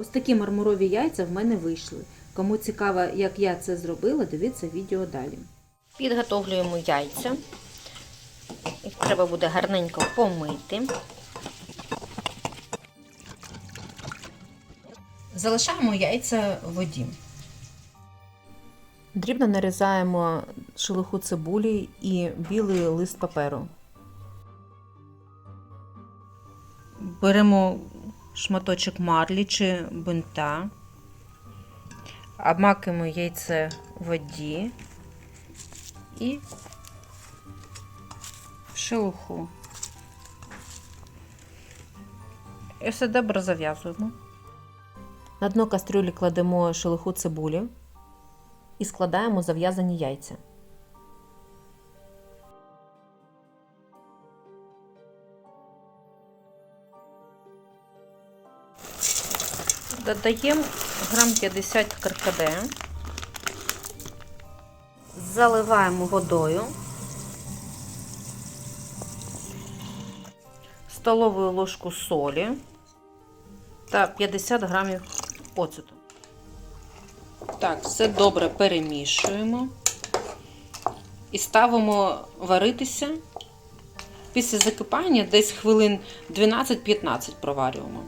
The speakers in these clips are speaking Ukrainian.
Ось такі мармурові яйця в мене вийшли. Кому цікаво, як я це зробила, дивіться відео далі. Підготовлюємо яйця. Їх треба буде гарненько помити. Залишаємо яйця в воді. Дрібно нарізаємо шелуху цибулі і білий лист паперу. Беремо шматочок марлі чи бинта, обмакуємо яйце в воді і в шелуху. І все добре зав'язуємо. На дно кастрюлі кладемо шелуху цибулі і складаємо зав'язані яйця. Додаємо грам 50 каркаде. Заливаємо водою. столову ложку солі та 50 грамів оцету. Так, все добре перемішуємо і ставимо варитися. Після закипання десь хвилин 12-15 проварюємо.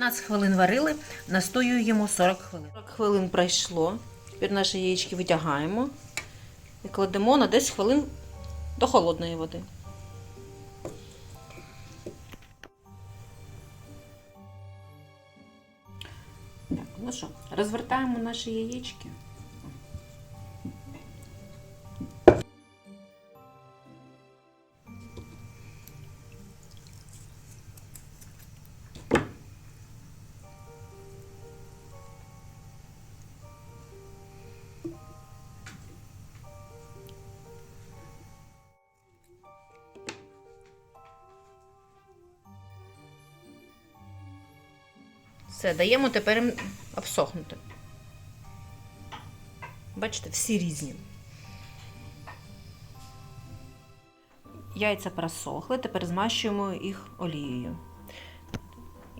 «15 хвилин варили, настоюємо 40 хвилин. 40 хвилин пройшло. Тепер наші яєчки витягаємо і кладемо на 10 хвилин до холодної води. Так, ну що, розвертаємо наші яєчки. Все, даємо тепер обсохнути. Бачите, всі різні. Яйця просохли, тепер змащуємо їх олією.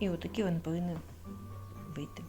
І отакі вони повинні вийти.